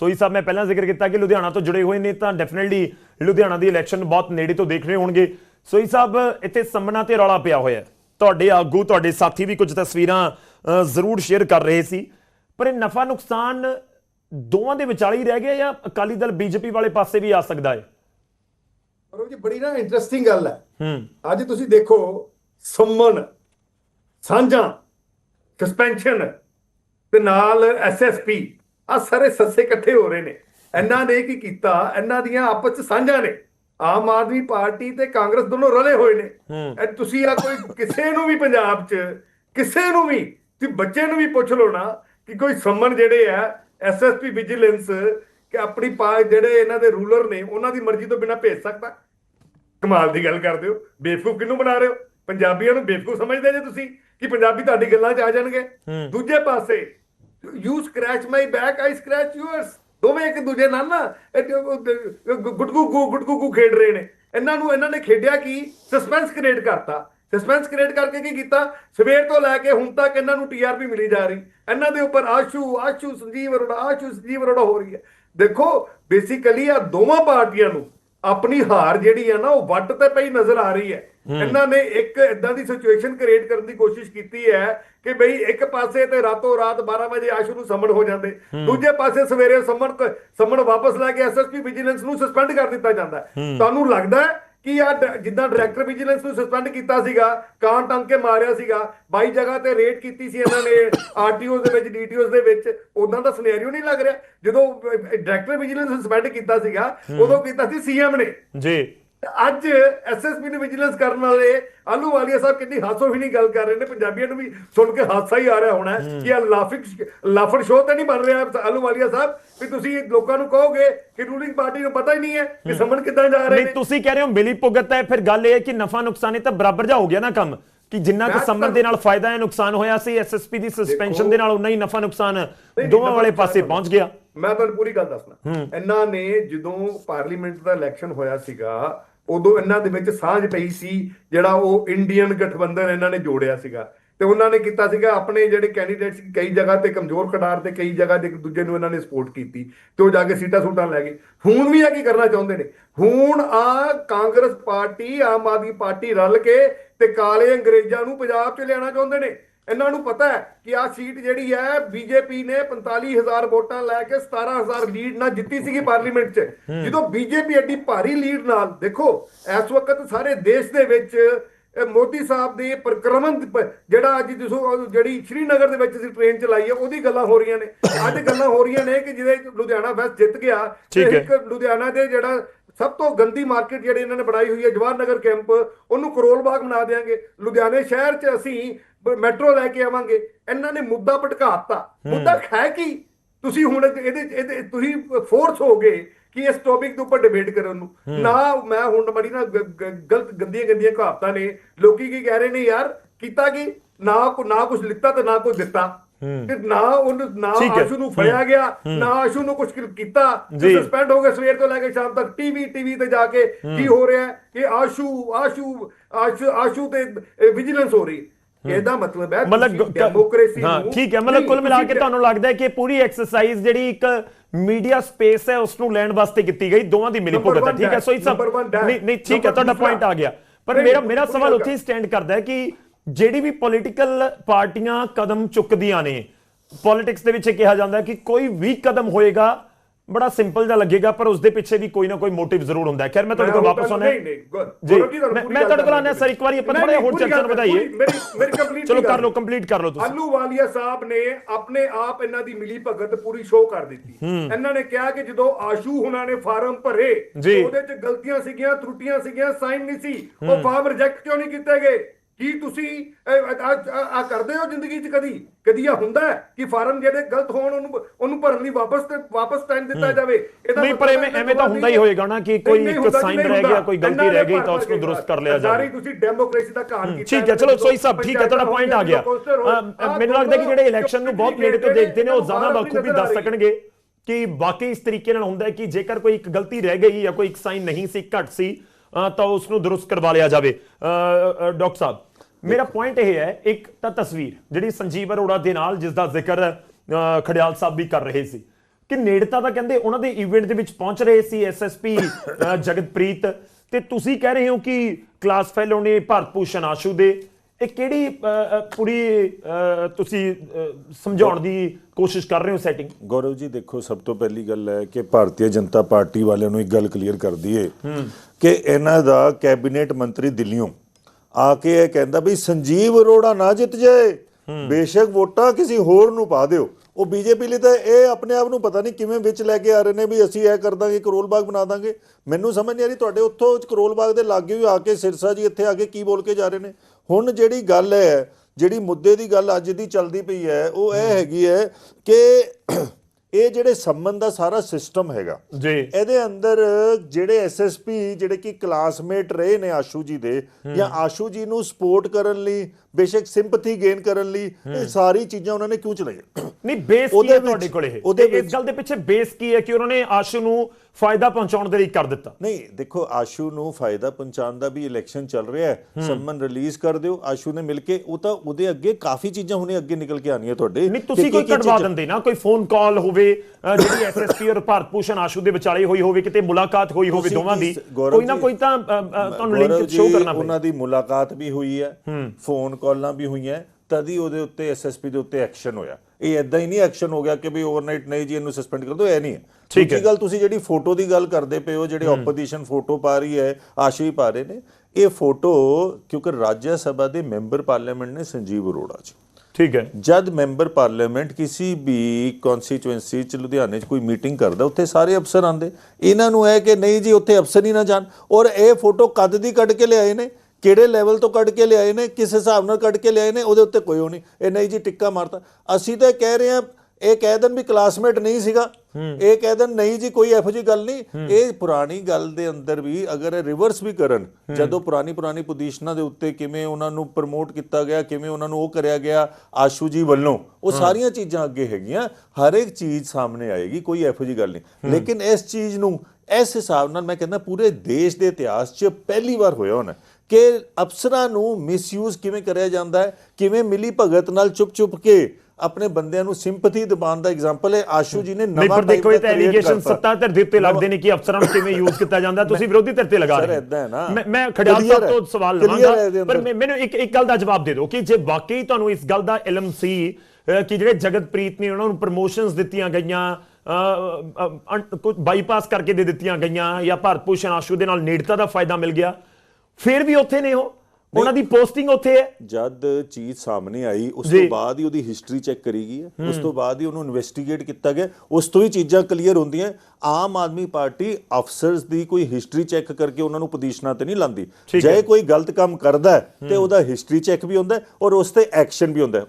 ਸੋਈ ਸਾਹਿਬ ਮੈਂ ਪਹਿਲਾਂ ਜ਼ਿਕਰ ਕੀਤਾ ਕਿ ਲੁਧਿਆਣਾ ਤੋਂ ਜੁੜੇ ਹੋਏ ਨੇ ਤਾਂ ਡੈਫੀਨਿਟਲੀ ਲੁਧਿਆਣਾ ਦੀ ਇਲੈਕਸ਼ਨ ਬਹੁਤ ਨੇੜੇ ਤੋਂ ਦੇਖ ਰਹੇ ਹੋਣਗੇ। ਸੋਈ ਸਾਹਿਬ ਇੱਥੇ ਸੰਮਣਾ ਤੇ ਰੌਲਾ ਪਿਆ ਹੋਇਆ। ਤੁਹਾਡੇ ਆਗੂ ਤੁਹਾਡੇ ਸਾਥੀ ਵੀ ਕੁਝ ਤਸਵੀਰਾਂ ਜ਼ਰੂਰ ਸ਼ੇਅਰ ਕਰ ਰਹੇ ਸੀ। ਪਰ ਇਹ ਨਫਾ ਨੁਕਸਾਨ ਦੋਵਾਂ ਦੇ ਵਿਚਾਲੇ ਹੀ ਰਹਿ ਗਿਆ ਜਾਂ ਅਕਾਲੀ ਦਲ ਬੀਜੇਪੀ ਵਾਲੇ ਪਾਸੇ ਵੀ ਆ ਸਕਦਾ ਹੈ? ਪਰ ਉਹ ਜੀ ਬੜੀ ਨਾ ਇੰਟਰਸਟਿੰਗ ਗੱਲ ਹੈ। ਹੂੰ। ਅੱਜ ਤੁਸੀਂ ਦੇਖੋ ਸੰਮਨ ਸਾਂਝਾ ਸਸਪੈਂਸ਼ਨ ਤੇ ਨਾਲ ਐਸਐਸਪੀ ਆ ਸਾਰੇ ਸੱਸੇ ਇਕੱਠੇ ਹੋ ਰਹੇ ਨੇ। ਇਹਨਾਂ ਨੇ ਕੀ ਕੀਤਾ? ਇਹਨਾਂ ਦੀਆਂ ਆਪਸ ਚ ਸਾਂਝਾਂ ਨੇ। ਆਮ ਆਦਮੀ ਪਾਰਟੀ ਤੇ ਕਾਂਗਰਸ ਦੋਨੋਂ ਰਲੇ ਹੋਏ ਨੇ। ਤੁਸੀਂ ਆ ਕੋਈ ਕਿਸੇ ਨੂੰ ਵੀ ਪੰਜਾਬ 'ਚ ਕਿਸੇ ਨੂੰ ਵੀ ਤੁਸੀਂ ਬੱਚੇ ਨੂੰ ਵੀ ਪੁੱਛ ਲਓ ਨਾ ਕਿ ਕੋਈ ਸੰਮਨ ਜਿਹੜੇ ਆ ਐਸਐਸਪੀ ਵਿਜੀਲੈਂਸ ਕਿ ਆਪਣੀ ਪਾ ਜਿਹੜੇ ਇਹਨਾਂ ਦੇ ਰੂਲਰ ਨੇ ਉਹਨਾਂ ਦੀ ਮਰਜ਼ੀ ਤੋਂ ਬਿਨਾ ਭੇਜ ਸਕਦਾ। ਕਮਾਲ ਦੀ ਗੱਲ ਕਰਦੇ ਹੋ। ਬੇਵਕੂਫ ਕਿਹਨੂੰ ਬਣਾ ਰਹੇ ਹੋ? ਪੰਜਾਬੀਆਂ ਨੂੰ ਬੇਵਕੂਫ ਸਮਝਦੇ ਜੇ ਤੁਸੀਂ ਕਿ ਪੰਜਾਬੀ ਤੁਹਾਡੀ ਗੱਲਾਂ 'ਚ ਆ ਜਾਣਗੇ। ਦੂਜੇ ਪਾਸੇ you scratch my back I scratch yours ਦੋਵੇਂ ਇੱਕ ਦੂਜੇ ਨਾਲ ਨਾ ਇਹ ਜੋ ਗੁ- ਖੇਡ ਰਹੇ ਨੇ। ਇਹਨਾਂ ਨੂੰ, ਇਹਨਾਂ ਨੇ ਖੇਡਿਆ ਕੀ? ਸਸਪੈਂਸ ਕ੍ਰੀਏਟ ਕਰਤਾ। ਸਸਪੈਂਸ ਕ੍ਰੀਏਟ ਕਰਕੇ ਕੀ ਕੀਤਾ? ਸਵੇਰ ਤੋਂ ਲੈ ਕੇ ਹੁਣ ਤੱਕ ਇਹਨਾਂ ਨੂੰ ਟੀਆਰਪੀ ਮਿਲੀ ਜਾ ਰਹੀ। ਇਹਨਾਂ ਦੇ ਉੱਪਰ ਆਸ਼ੂ ਆਸ਼ੂ ਸੰਜੀਵ ਅਰੋੜਾ, ਆਸ਼ੂ ਸੰਜੀਵ ਅਰੋੜਾ ਹੋ ਰਹੀ ਹੈ। ਦੇਖੋ ਬੇਸਿਕਲੀ ਆ ਦੋਵਾਂ ਪਾਰਟੀਆਂ ਨੂੰ ਆਪਣੀ ਹਾਰ ਜਿਹੜੀ ਹੈ ਨਾ, ਉਹ ਵੱਟ ਤੇ ਪਈ ਨਜ਼ਰ ਆ ਰਹੀ ਹੈ। ਇਹਨਾਂ ਨੇ ਇੱਕ ਇਦਾਂ ਦੀ ਸਿਚੁਏਸ਼ਨ ਕ੍ਰੀਏਟ ਕਰਨ ਦੀ ਕੋਸ਼ਿਸ਼ ਕੀਤੀ ਹੈ ਕਿ ਬਈ ਇੱਕ ਪਾਸੇ ਤੇ ਰਾਤੋਂ ਰਾਤ 12 ਵਜੇ ਆਸ਼ੂ ਨੂੰ ਸਮਨ ਹੋ ਜਾਂਦੇ ਦੂਜੇ ਪਾਸੇ ਸਵੇਰੇ ਸਮਨ ਸਮਨ ਵਾਪਸ ਲੈ ਕੇ ਐਸਐਸਪੀ ਵਿਜੀਲੈਂਸ ਨੂੰ ਸਸਪੈਂਡ ਕਰ ਦਿੱਤਾ ਜਾਂਦਾ ਤੁਹਾਨੂੰ ਲੱਗਦਾ ਹੈ ਕਿ ਆ ਜਿੱਦਾਂ ਡਾਇਰੈਕਟਰ ਵਿਜੀਲੈਂਸ ਨੂੰ ਸਸਪੈਂਡ ਕੀਤਾ ਸੀਗਾ ਕਾਂ ਟੰਗ ਕੇ ਮਾਰਿਆ ਸੀਗਾ 22 ਜਗ੍ਹਾ ਤੇ ਰੇਡ ਕੀਤੀ ਸੀ ਇਹਨਾਂ ਨੇ ਆਰਟੀਓਸ ਦੇ ਵਿੱਚ ਡੀਟੀਓਸ ਦੇ ਵਿੱਚ ਉਦਾਂ ਦਾ ਸਿਨੈਰੀਓ ਨਹੀਂ ਲੱਗ ਰਿਹਾ। ਜਦੋਂ ਡਾਇਰੈਕਟਰ ਵਿਜੀਲੈਂਸ ਸਸਪੈਂਡ ਕੀਤਾ ਸੀਗਾ ਉਦੋਂ ਕੀਤਾ ਸੀ ਸੀਐਮ ਨੇ। ਜੀ। ਅੱਜ ਐਸਐਸਪੀ ਨੂੰ ਵਿਜੀਲੈਂਸ ਕਰਨ ਵਾਲੇ ਆਲੂ ਵਾਲੀਆ ਸਾਹਿਬ ਕਿੰਨੀ ਹਾਸੋ ਵੀ ਨਹੀਂ ਗੱਲ ਕਰ ਰਹੇ ਨੇ। ਪੰਜਾਬੀਆਂ ਨੂੰ ਵੀ ਸੁਣ ਕੇ ਹਾਸਾ ਹੀ ਆ ਰਿਹਾ ਹੋਣਾ ਕਿ ਆ ਲਾਫਿਕ ਲਾਫੜ ਸ਼ੋਅ ਤਾਂ ਨਹੀਂ ਬਣ ਰਿਹਾ ਆਲੂ ਵਾਲੀਆ ਸਾਹਿਬ ਵੀ ਤੁਸੀਂ ਲੋਕਾਂ ਨੂੰ ਕਹੋਗੇ ਕਿ ਰੂਲਿੰਗ ਪਾਰਟੀ ਨੂੰ ਪਤਾ ਹੀ ਨਹੀਂ ਹੈ ਕਿ ਸਮਨ ਕਿੱਦਾਂ ਜਾ ਰਹੇ ਨਹੀਂ ਨੇ। ਤੁਸੀਂ ਕਹਿ ਰਹੇ ਹੋ ਮਿਲੀ ਭੁਗਤ ਹੈ ਫਿਰ ਗੱਲ ਇਹ ਹੈ ਕਿ ਨਫਾ ਨੁਕਸਾਨ ਇਹ ਤਾਂ ਬਰਾਬਰ ਜਾ ਹੋ ਗਿਆ ਨਾ ਕੰਮ। ਕਿ ਜਿੰਨਾ ਕਿ ਤਾਂ- ਦੇ ਨਾਲ ਫਾਇਦਾ ਹੈ ਨੁਕਸਾਨ ਹੋਇਆ ਸੀ ਐਸਐਸਪੀ ਦੀ ਸਸਪੈਂਸ਼ਨ ਦੇ ਨਾਲ ਉਨਾ ਹੀ ਨਫਾ ਨੁਕਸਾਨ ਦੋਵਾਂ ਵਾਲੇ ਪਾਸੇ ਪਹੁੰਚ ਗਿਆ। ਮੈਂ ਤੁਹਾਨੂੰ ਪੂਰੀ ਗੱਲ ਦੱਸਣਾ ਇਹਨਾਂ ਨੇ ਜਦੋਂ ਪਾਰਲੀਮੈਂਟ ਦਾ ਇਲੈਕਸ਼ਨ ਹੋਇਆ ਸੀਗਾ ਉਦੋਂ ਇਹਨਾਂ ਦੇ ਵਿੱਚ ਸਾਂਝ ਪਈ ਸੀ ਜਿਹੜਾ ਉਹ ਇੰਡੀਅਨ ਗਠਬੰਧਨ ਇਹਨਾਂ ਨੇ ਜੋੜਿਆ ਸੀਗਾ। ਤੇ ਉਹਨਾਂ ਨੇ ਕੀਤਾ ਸੀਗਾ ਆਪਣੇ ਜਿਹੜੇ ਕੈਂਡੀਡੇਟ ਸੀ ਕਈ ਜਗ੍ਹਾ ਤੇ ਕਮਜ਼ੋਰ ਖਿਡਾਰ ਤੇ ਕਈ ਜਗ੍ਹਾ ਤੇ ਇੱਕ ਦੂਜੇ ਨੂੰ ਇਹਨਾਂ ਨੇ ਸਪੋਰਟ ਕੀਤੀ ਤੇ ਉਹ ਜਾ ਕੇ ਸੀਟਾਂ ਸੂਟਾਂ ਲੈ ਗਏ। ਹੁਣ ਵੀ ਇਹ ਕੀ ਕਰਨਾ ਚਾਹੁੰਦੇ ਨੇ? ਹੁਣ ਆ ਕਾਂਗਰਸ ਪਾਰਟੀ ਆਮ ਆਦਮੀ ਪਾਰਟੀ ਰਲ ਕੇ ਤੇ ਕਾਲੇ ਅੰਗਰੇਜ਼ਾਂ ਨੂੰ ਪੰਜਾਬ 'ਚ ਲਿਆਉਣਾ ਚਾਹੁੰਦੇ ਨੇ। ਇਹਨਾਂ ਨੂੰ ਪਤਾ ਹੈ ਕਿ ਆ ਸੀਟ ਜਿਹੜੀ ਹੈ ਬੀਜੇਪੀ ਨੇ 45000 ਵੋਟਾਂ ਲੈ ਕੇ 17000 ਲੀਡ ਨਾਲ ਜਿੱਤੀ ਸੀਗੀ ਪਾਰਲੀਮੈਂਟ 'ਚ। ਜਦੋਂ ਬੀਜੇਪੀ ਐਡੀ ਭਾਰੀ ਲੀਡ ਨਾਲ ਦੇਖੋ ਇਸ ਵਕਤ ਸਾਰੇ ਦੇਸ਼ ਦੇ ਵਿੱਚ ਇਹ ਮੋਦੀ ਸਾਹਿਬ ਦੇ ਪ੍ਰਕਰਮਨ ਪ- ਜਿਹੜਾ ਅੱਜ ਉਹ ਜਿਹੜੀ ਸ਼੍ਰੀਨਗਰ ਦੇ ਵਿੱਚ ਅਸੀਂ ਟ੍ਰੇਨ ਚਲਾਈ ਹੈ ਉਹਦੀ ਗੱਲਾਂ ਹੋ ਰਹੀਆਂ ਨੇ। ਅੱਜ ਗੱਲਾਂ ਹੋ ਰਹੀਆਂ ਨੇ ਕਿ ਜਿਹਦੇ ਲੁਧਿਆਣਾ ਵੈਸਟ ਜਿੱਤ ਗਿਆ ਤੇ। ਇੱਕ ਲੁਧਿਆਣਾ ਦੇ ਜਿਹੜਾ ਸਭ ਤੋਂ ਗੰਦੀ ਮਾਰਕੀਟ ਜਿਹੜੀ ਇਹਨਾਂ ਨੇ ਬਣਾਈ ਹੋਈ ਹੈ ਜਵਾਹਰ ਨਗਰ ਕੈਂਪ ਉਹਨੂੰ ਕਰੋਲ ਬਾਗ ਬਣਾ ਦੇਾਂਗੇ ਲੁਧਿਆਣੇ ਸ਼ਹਿਰ 'ਚ ਅਸੀਂ ਮੈਟਰੋ ਲੈ ਕੇ ਆਵਾਂਗੇ। ਇਹਨਾਂ ਨੇ ਮੁੱਦਾ ਭਟਕਾਤਾ ਮੁੱਦਾ ਹੈ ਕੀ? ਤੁਸੀਂ ਹੁਣ ਇਹਦੇ ਇਹਦੇ ਤੁਸੀਂ ਫੋਰਸ ਹੋ ਗਏ ਕਿ ਇਸ ਟੌਪਿਕ ਦੇ ਉੱਪਰ ਡਿਬੇਟ ਕਰਨ ਨੂੰ। ਨਾ ਮੈਂ ਹੁਣ ਬੜੀ ਨਾ ਗਲਤ ਗੰਦੀਆਂ ਗੰਦੀਆਂ ਕਹਾਵਤਾਂ ਨੇ। ਲੋਕੀ ਕੀ ਕਹਿ ਰਹੇ ਨੇ ਯਾਰ ਕੀਤਾ ਕੀ? ਨਾ ਕੋ ਨਾ ਕੁਝ ਲਿੱਤਾ ਤੇ ਨਾ ਕੁਝ ਦਿੱਤਾ। ਤੇ ਨਾ ਉਹਨੂੰ ਨਾ। ਆਸ਼ੂ ਨੂੰ ਫੜਿਆ ਗਿਆ ਨਾ ਆਸ਼ੂ ਨੂੰ ਕੁਝ ਕੀਤਾ। ਸਸਪੈਂਡ ਹੋ ਗਏ ਸਵੇਰ ਤੋਂ ਲੈ ਕੇ ਸ਼ਾਮ ਤੱਕ। ਟੀਵੀ ਟੀਵੀ ਤੇ ਜਾ ਕੇ ਕੀ ਹੋ ਰਿਹਾ ਹੈ? ਕਿ ਆਸ਼ੂ ਆਸ਼ੂ ਆਸ਼ੂ ਤੇ ਵਿਜੀਲੈਂਸ ਹੋ ਰਹੀ। ਇਹਦਾ ਮਤਲਬ ਹੈ ਮਤਲਬ ਡੈਮੋਕ੍ਰੇਸੀ ਹਾਂ ਠੀਕ ਹੈ। ਮਤਲਬ ਕੁੱਲ ਮਿਲਾ ਕੇ ਤੁਹਾਨੂੰ ਲੱਗਦਾ ਹੈ ਕਿ ਪੂਰੀ ਐਕਸਰਸਾਈਜ਼ ਜਿਹੜੀ ਇੱਕ ਮੀਡੀਆ ਸਪੇਸ ਹੈ ਉਸ ਨੂੰ ਲੈਣ ਵਾਸਤੇ ਕੀਤੀ ਗਈ। ਦੋਵਾਂ ਦੀ ਮਿਲੀ ਭੁਗਤ ਹੈ ਠੀਕ ਹੈ? ਸੋ that, ਨਹੀਂ ਨਹੀਂ ਠੀਕ ਹੈ ਤੁਹਾਡਾ। ਪੁਆਇੰਟ ਆ ਗਿਆ। ਪਰ ਮੇਰਾ ਮੇਰਾ ਸਵਾਲ ਉੱਥੇ ਹੀ ਸਟੈਂਡ ਕਰਦਾ ਹੈ ਕਿ ਜਿਹੜੀ ਵੀ ਪੋਲੀਟੀਕਲ ਪਾਰਟੀਆਂ ਕਦਮ ਚੁੱਕਦੀਆਂ ਨੇ ਪੋਲਿਟਿਕਸ ਦੇ ਵਿੱਚ ਇਹ ਕਿਹਾ ਜਾਂਦਾ ਹੈ ਕਿ ਕੋਈ ਵੀ ਕਦਮ ਹੋਏਗਾ ਬੜਾ ਸਿੰਪਲ ਜਿਹਾ ਲੱਗੇਗਾ ਪਰ ਉਸ ਦੇ ਪਿੱਛੇ ਵੀ ਕੋਈ ਨਾ ਕੋਈ ਮੋਟਿਵ ਜ਼ਰੂਰ ਹੁੰਦਾ ਹੈ। ਖੈਰ ਮੈਂ ਤੁਹਾਡੇ ਕੋਲ ਵਾਪਸ ਆਉਣਾ ਤੁਹਾਨੂੰ ਮੈਂ ਤੁਹਾਡੇ ਕੋਲ ਕਰਨੀ ਸਰ ਇੱਕ ਵਾਰੀ ਆਪਾਂ ਥੋੜਾ ਹੋਰ ਚਰਚਾ ਨੂੰ ਵਧਾਈਏ। ਮੇਰੀ ਮੇਰੀ ਕੰਪਲੀਟ ਚਲੋ ਕਰ ਲਓ ਕੰਪਲੀਟ ਕਰ ਲਓ ਤੁਸੀਂ। ਆਲੂ ਵਾਲੀਆ ਸਾਹਿਬ ਨੇ ਆਪਣੇ ਆਪ ਇਹਨਾਂ ਦੀ ਮਿਲੀ ਭਗਤ ਪੂਰੀ ਸ਼ੋਅ ਕਰ ਦਿੱਤੀ। ਇਹਨਾਂ ਨੇ ਕਿਹਾ ਕਿ ਜਦੋਂ ਆਸ਼ੂ ਹੁਣਾਂ ਨੇ ਫਾਰਮ ਭਰੇ। ਉਹਦੇ ਚ ਗਲਤੀਆਂ ਸੀਗੀਆਂ ਤਰੁੱਟੀਆਂ ਸੀਗੀਆਂ ਸਾਈਨ ਨਹੀਂ ਸੀ। ਉਹ ਫਾਰਮ ਰਿਜੈਕਟ ਕਿਉਂ ਨਹੀਂ ਕੀਤੇ ਗਏ? ਕੀ ਤੁਸੀਂ ਆ ਕਰਦੇ ਹੋ ਜ਼ਿੰਦਗੀ 'ਚ ਕਦੀ? ਕਦੀ ਇਹ ਹੁੰਦਾ ਕਿ ਫਾਰਮ ਜਿਹੜੇ ਗਲਤ ਹੋਣ ਉਹਨੂੰ ਉਹਨੂੰ ਭਰਨ ਲਈ ਵਾਪਸ ਤੇ ਵਾਪਸ ਟਾਈਮ ਦਿੱਤਾ ਜਾਵੇ? ਇਹਦਾ ਨਹੀਂ, ਪਰ ਐਵੇਂ- ਐਵੇਂ ਤਾਂ ਹੁੰਦਾ ਹੀ ਹੋਏਗਾ ਨਾ ਕਿ ਕੋਈ ਇੱਕ ਨਹੀਂ ਰਹਿ ਗਿਆ। ਕੋਈ ਗਲਤੀ ਰਹਿ ਗਈ ਤਾਂ ਉਸ ਨੂੰ ਦਰੁਸਤ ਕਰ ਲਿਆ ਜਾਵੇ। ਤੁਸੀਂ ਡੈਮੋਕ੍ਰੇਸੀ ਦਾ ਘਾਣ ਕੀਤਾ ਠੀਕ ਹੈ ਚਲੋ ਸੋਈ ਸਾਹਿਬ ਠੀਕ ਹੈ ਤੁਹਾਡਾ ਪੁਆਇੰਟ ਆ ਗਿਆ। ਮੈਨੂੰ ਲੱਗਦਾ ਕਿ ਜਿਹੜੇ ਇਲੈਕਸ਼ਨ ਨੂੰ ਬਹੁਤ ਨੇੜੇ ਤੋਂ ਦੇਖਦੇ ਨੇ ਉਹ ਜ਼ਿਆਦਾ ਬਖੂਬੀ ਦੱਸ ਸਕਣਗੇ ਕਿ ਵਾਕਈ ਇਸ ਤਰੀਕੇ ਨਾਲ ਹੁੰਦਾ ਹੈ ਕਿ ਜੇਕਰ ਕੋਈ ਇੱਕ ਗਲਤੀ ਰਹਿ ਗਈ ਜਾਂ ਕੋਈ ਇੱਕ ਸਾਈਨ ਨਹੀਂ ਸੀ ਘੱਟ ਸੀ ਤਾਂ ਉਸ ਨੂੰ ਦਰੁਸਤ ਕਰਵਾ ਲਿਆ ਜਾਵੇ। ਡਾਕਟਰ ਸਾਹਿਬ ਮੇਰਾ ਪੁਆਇੰਟ ਇਹ ਹੈ ਇੱਕ ਤਾਂ ਤਸਵੀਰ ਜਿਹੜੀ ਸੰਜੀਵ ਅਰੋੜਾ ਦੇ ਨਾਲ ਜਿਸ ਦਾ ਜ਼ਿਕਰ ਖੜਿਆਲ ਸਾਹਿਬ ਵੀ ਕਰ ਰਹੇ ਸੀ। ਕਿ ਨੇੜਤਾ ਤਾਂ ਕਹਿੰਦੇ ਉਹਨਾਂ ਦੇ ਇਵੈਂਟ ਦੇ ਵਿੱਚ ਪਹੁੰਚ ਰਹੇ ਸੀ ਐਸਐਸਪੀ ਜਗਤਪ੍ਰੀਤ। ਤੇ ਤੁਸੀਂ ਕਹਿ ਰਹੇ ਹੋ ਕਿ ਕਲਾਸ ਫੈਲੋ ਨੇ ਭਾਰਤ ਭੂਸ਼ਣ ਆਸ਼ੂ ਦੇ। ਇਹ ਕਿਹੜੀ ਪੂਰੀ ਤੁਸੀਂ ਸਮਝਾਉਣ ਦੀ ਕੋਸ਼ਿਸ਼ ਕਰ ਰਹੇ ਹੋ ਸੈਟਿੰਗ ਗੌਰਵ ਜੀ ਦੇਖੋ ਸਭ ਤੋਂ ਪਹਿਲੀ ਗੱਲ ਹੈ ਕਿ ਭਾਰਤੀ ਜਨਤਾ ਪਾਰਟੀ ਵਾਲਿਆਂ ਨੂੰ ਇੱਕ ਗੱਲ ਕਲੀਅਰ ਕਰ ਦਈਏ ਕਿ ਇਹਨਾਂ ਦਾ ਕੈਬਨਿਟ ਮੰਤਰੀ ਦਿੱਲੀੋਂ ਆ ਕੇ ਇਹ ਕਹਿੰਦਾ ਵੀ ਸੰਜੀਵ ਅਰੋੜਾ ਨਾ ਜਿੱਤ ਜਾਏ ਬੇਸ਼ੱਕ ਵੋਟਾਂ ਕਿਸੇ ਹੋਰ ਨੂੰ ਪਾ ਦਿਓ। ਉਹ ਬੀਜੇਪੀ ਲਈ ਤਾਂ ਇਹ ਆਪਣੇ ਆਪ ਨੂੰ ਪਤਾ ਨਹੀਂ ਕਿਵੇਂ ਵਿੱਚ ਲੈ ਕੇ ਆ ਰਹੇ ਨੇ ਵੀ ਅਸੀਂ ਇਹ ਕਰ ਦਾਂਗੇ ਕਰੋਲ ਬਾਗ ਬਣਾ ਦਾਂਗੇ। ਮੈਨੂੰ ਸਮਝ ਨਹੀਂ ਆ ਰਹੀ ਤੁਹਾਡੇ ਉੱਥੋਂ ਕਰੋਲ ਬਾਗ ਦੇ ਲਾਗੇ ਵੀ ਆ ਕੇ ਸਿਰਸਾ ਜੀ ਇੱਥੇ ਆ ਕੇ ਕੀ ਬੋਲ ਕੇ ਜਾ ਰਹੇ ਨੇ। ਹੁਣ ਜਿਹੜੀ ਗੱਲ ਹੈ ਜਿਹੜੀ ਮੁੱਦੇ ਦੀ ਗੱਲ ਅੱਜ ਦੀ ਚੱਲਦੀ ਪਈ ਹੈ ਉਹ ਇਹ ਹੈਗੀ ਹੈ ਕਿ ਇਹ ਜਿਹੜੇ ਸੰਬੰਧ ਦਾ ਸਾਰਾ ਸਿਸਟਮ ਹੈਗਾ। ਜੀ। ਇਹਦੇ ਅੰਦਰ ਜਿਹੜੇ ਐਸਐਸਪੀ ਜਿਹੜੇ ਕਿ ਕਲਾਸਮੇਟ ਰਹੇ ਨੇ ਆਸ਼ੂ ਜੀ ਦੇ ਜਾਂ ਆਸ਼ੂ ਜੀ ਨੂੰ ਸਪੋਰਟ ਕਰਨ ਲਈ ਬੇਸ਼ੱਕ ਸਿੰਪਥੀ ਗੇਨ ਕਰਨ ਲਈ ਇਹ ਸਾਰੀ ਚੀਜ਼ਾਂ ਉਹਨਾਂ ਨੇ ਕਿਉਂ ਚਲਾਈਆਂ? ਨਹੀਂ ਬੇਸ ਕੀ ਹੈ ਤੁਹਾਡੇ ਕੋਲ ਇਹ? ਇਸ ਗੱਲ ਦੇ ਪਿੱਛੇ ਬੇਸ ਕੀ ਹੈ ਕਿ ਉਹਨਾਂ ਨੇ ਆਸ਼ੂ ਨੂੰ ਫਾਇਦਾ ਪਹੁੰਚਾਉਣ ਦੇ ਲਈ ਕਰ ਦਿੱਤਾ। ਨਹੀਂ ਦੇਖੋ ਆਸ਼ੂ ਨੂੰ ਫਾਇਦਾ ਪਹੁੰਚਾਉਣ ਦਾ ਵੀ ਇਲੈਕਸ਼ਨ ਚੱਲ ਰਿਹਾ ਹੈ। ਸੰਮਨ ਰਿਲੀਜ਼ ਕਰ ਦਿਓ। ਆਸ਼ੂ ਨੇ ਮਿਲ ਕੇ ਉਹ ਤਾਂ ਉਹਦੇ ਅੱਗੇ ਕਾਫੀ ਚੀਜ਼ਾਂ ਹੁਣੇ ਅੱਗੇ ਨਿਕਲ ਕੇ ਆਣੀਆਂ ਤੁਹਾਡੇ। ਨਹੀਂ ਤੁਸੀਂ ਕੋਈ ਚੀਜ਼ਾਂ- ਦਿੰਦੇ ਨਾ ਕੋਈ ਫੋਨ ਕਾਲ ਹੋਵੇ ਜਿਹੜੀ ਐਸਐਸਪੀ ਔਰ ਭਾਰਤ ਭੂਸ਼ਣ ਆਸ਼ੂ ਦੇ ਵਿਚਾਲੇ ਹੋਈ ਹੋਵੇ ਕਿਤੇ ਮੁਲਾਕਾਤ ਹੋਈ ਹੋਵੇ ਦੋਵਾਂ ਦੀ ਕੋਈ ਨਾ ਕੋਈ ਤਾਂ ਤੁਹਾਨੂੰ ਲਿੰਕ ਸ਼ੋ ਕਰਨਾ ਪਏ ਉਹਨਾਂ ਦੀ ਮੁਲਾਕਾਤ ਵੀ ਹੋਈ ਹੈ। ਫੋਨ ਕਾਲਾਂ ਵੀ ਹੋਈਆਂ। ਤਦ ਹੀ ਉਹਦੇ ਉੱਤੇ ਐਸਐਸਪੀ ਦੇ ਉੱਤੇ ਐਕਸ਼ਨ ਹੋਇਆ। ਇਹ ਐਦਾਂ ਹੀ ਨਹੀਂ ਐਕਸ਼ਨ ਹੋ ਗਿਆ ਕਿ ਵੀ ਓਵਰਨਾਈਟ ਨਹੀਂ ਜੀ ਇਹਨੂੰ ਸਸਪੈਂਡ ਕਰ ਦਿਓ ਇਹ ਨਹੀਂ ਹੈ। ਠੀਕ ਹੈ। ਦੂਜੀ ਗੱਲ ਤੁਸੀਂ ਜਿਹੜੀ ਫੋਟੋ ਦੀ ਗੱਲ ਕਰਦੇ ਪਏ ਹੋ ਜਿਹੜੇ ਆਪੋਜੀਸ਼ਨ ਫੋਟੋ ਪਾ ਰਹੀ ਹੈ ਆਸ਼ੂ ਪਾ ਰਹੇ ਨੇ ਇਹ ਫੋਟੋ ਕਿਉਂਕਿ ਰਾਜ ਸਭਾ ਦੇ ਮੈਂਬਰ ਪਾਰਲੀਮੈਂਟ ਨੇ ਸੰਜੀਵ ਅਰੋੜਾ ਜੀ ਠੀਕ ਹੈ। ਜਦ ਮੈਂਬਰ ਪਾਰਲੀਮੈਂਟ ਕਿਸੇ ਵੀ ਕਨਸਟੀਚੁਐਂਸੀ ਚ ਲੁਧਿਆਣੇ ਚ ਕੋਈ ਮੀਟਿੰਗ ਕਰਦਾ ਉੱਥੇ ਸਾਰੇ ਅਫਸਰ ਆਂਦੇ ਇਹਨਾਂ ਨੂੰ ਹੈ ਕਿ ਨਹੀਂ ਜੀ ਉੱਥੇ ਅਫਸਰ ਹੀ ਨਾ ਜਾਣ। ਔਰ ਇਹ ਫੋਟੋ ਕਦ ਦੀ ਕੱਢ ਕੇ ਲਿਆਏ ਨੇ? ਕਿਹੜੇ ਲੈਵਲ ਤੋਂ ਕੱਢ ਕੇ ਲਿਆਏ ਨੇ ਕਿਸ ਹਿਸਾਬ ਨਾਲ ਕੱਢ ਕੇ ਲਿਆਏ ਨੇ ਉਹਦੇ ਉੱਤੇ ਕੋਈ ਉਹ ਨਹੀਂ। ਇਹ ਨਹੀਂ ਜੀ ਟਿੱਕਾ ਮਾਰਤਾ। ਅਸੀਂ ਤਾਂ ਕਹਿ ਰਹੇ ਹਾਂ ਇਹ ਕਹਿ ਦੇਣ ਵੀ ਕਲਾਸਮੇਟ ਨਹੀਂ ਸੀਗਾ। ਇਹ ਕਹਿ ਦੇਣ ਨਹੀਂ ਜੀ ਕੋਈ ਇਹੋ ਜੀ ਗੱਲ ਨਹੀਂ। ਇਹ ਪੁਰਾਣੀ ਗੱਲ ਦੇ ਅੰਦਰ ਵੀ ਅਗਰ ਰਿਵਰਸ ਵੀ ਕਰਨ ਜਦੋਂ ਪੁਰਾਣੀ ਪੁਰਾਣੀ ਪੋਜੀਸ਼ਨਾਂ ਦੇ ਉੱਤੇ ਕਿਵੇਂ ਉਹਨਾਂ ਨੂੰ ਪ੍ਰਮੋਟ ਕੀਤਾ ਗਿਆ ਕਿਵੇਂ ਉਹਨਾਂ ਨੂੰ ਉਹ ਕਰਿਆ ਗਿਆ ਆਸ਼ੂ ਜੀ ਵੱਲੋਂ ਉਹ ਸਾਰੀਆਂ ਚੀਜ਼ਾਂ ਅੱਗੇ ਹੈਗੀਆਂ ਹਰ ਇੱਕ ਚੀਜ਼ ਸਾਹਮਣੇ ਆਏਗੀ ਕੋਈ ਇਹੋ ਜੀ ਗੱਲ ਨਹੀਂ। ਲੇਕਿਨ ਇਸ ਚੀਜ਼ ਨੂੰ ਇਸ ਹਿਸਾਬ ਨਾਲ ਮੈਂ ਕਹਿੰਦਾ ਪੂਰੇ ਦੇਸ਼ ਦੇ ਇਤਿਹਾਸ 'ਚ ਪਹਿਲੀ ਵਾਰ ਹੋਇਆ ਹੋਣਾ। ਕਿ ਅਫਸਰਾਂ ਨੂੰ ਮਿਸਯੂਜ਼ ਕਿਵੇਂ ਕਰਿਆ ਜਾਂਦਾ ਹੈ ਕਿਵੇਂ ਮਿਲੀ ਭਗਤ ਨਾਲ ਚੁੱਪ-ਚੁੱਪ ਕੇ ਆਪਣੇ ਬੰਦਿਆਂ ਨੂੰ ਸਿੰਪਥੀ ਦਿਵਾਉਣ ਦਾ ਐਗਜ਼ਾਮਪਲ ਹੈ ਆਸ਼ੂ ਜੀ ਨੇ ਨਵਾਂ ਪਰ ਦੇਖੋ ਇਹ ਤਾਂ ਐਲੀਗੇਸ਼ਨ। ਸੱਤਾ ਧਿਰ ਦੇ ਉੱਤੇ ਲੱਗਦੇ ਨੇ ਕਿ ਅਫਸਰਾਂ ਨੂੰ ਕਿਵੇਂ ਯੂਜ਼ ਕੀਤਾ ਜਾਂਦਾ ਤੁਸੀਂ ਵਿਰੋਧੀ ਧਿਰ ਤੇ ਲਗਾ ਰਹੇ। ਮੈਂ- ਮੈਂ ਖੜਿਆਲ ਸਾਹਿਬ। ਤੋਂ ਸਵਾਲ ਲਵਾਂਗਾ ਪਰ ਮੈਨੂੰ ਇੱਕ ਇੱਕ ਗੱਲ ਦਾ ਜਵਾਬ ਦੇ ਦਿਓ ਕਿ ਜੇ ਵਾਕਈ ਤੁਹਾਨੂੰ ਇਸ ਗੱਲ ਦਾ ਇਲਮ ਸੀ ਕਿ ਜਿਹੜੇ ਜਗਤਪ੍ਰੀਤ ਨੇ ਉਹਨਾਂ ਨੂੰ ਪ੍ਰਮੋਸ਼ਨਸ ਦਿੱਤੀਆਂ ਗਈਆਂ ਕੁਝ ਬਾਈਪਾਸ ਕਰਕੇ ਦੇ ਦਿੱਤੀਆਂ ਗਈਆਂ ਜਾਂ ਭਾਰਤ ਭੂਸ਼ਣ ਆਸ਼ੂ ਦੇ ਨਾਲ ਨੇੜਤਾ ਦਾ ਫਾਇਦਾ ਮਿਲ ਗਿਆ ਫਿਰ ਵੀ ਉੱਥੇ ਨੇ ਉਹ। ਉਹਨਾਂ ਦੀ ਪੋਸਟਿੰਗ ਉੱਥੇ ਹੈ। ਜਦ ਚੀਜ਼ ਸਾਹਮਣੇ ਆਈ ਉਸ। ਤੋਂ ਬਾਅਦ ਹੀ ਉਹਦੀ ਹਿਸਟਰੀ ਚੈੱਕ ਕਰੀ ਗਈ ਹੈ। ਉਸ ਤੋਂ ਬਾਅਦ ਹੀ ਉਹਨੂੰ ਇਨਵੈਸਟੀਗੇਟ ਕੀਤਾ ਗਿਆ। ਉਸ ਤੋਂ ਹੀ ਚੀਜ਼ਾਂ ਕਲੀਅਰ ਹੁੰਦੀਆਂ ਆਮ ਆਦਮੀ ਪਾਰਟੀ ਅਫਸਰਸ ਦੀ ਕੋਈ ਹਿਸਟਰੀ ਚੈੱਕ ਕਰਕੇ ਉਹਨਾਂ ਨੂੰ ਪੋਜੀਸ਼ਨਾਂ ਤੇ ਨਹੀਂ ਲਾਂਦੀ। ਜੇ ਕੋਈ ਗਲਤ ਕੰਮ ਕਰਦਾ ਤੇ ਉਹਦਾ ਹਿਸਟਰੀ ਚੈੱਕ ਵੀ ਹੁੰਦਾ ਔਰ ਉਸ ਤੇ ਐਕਸ਼ਨ ਵੀ ਹੁੰਦਾ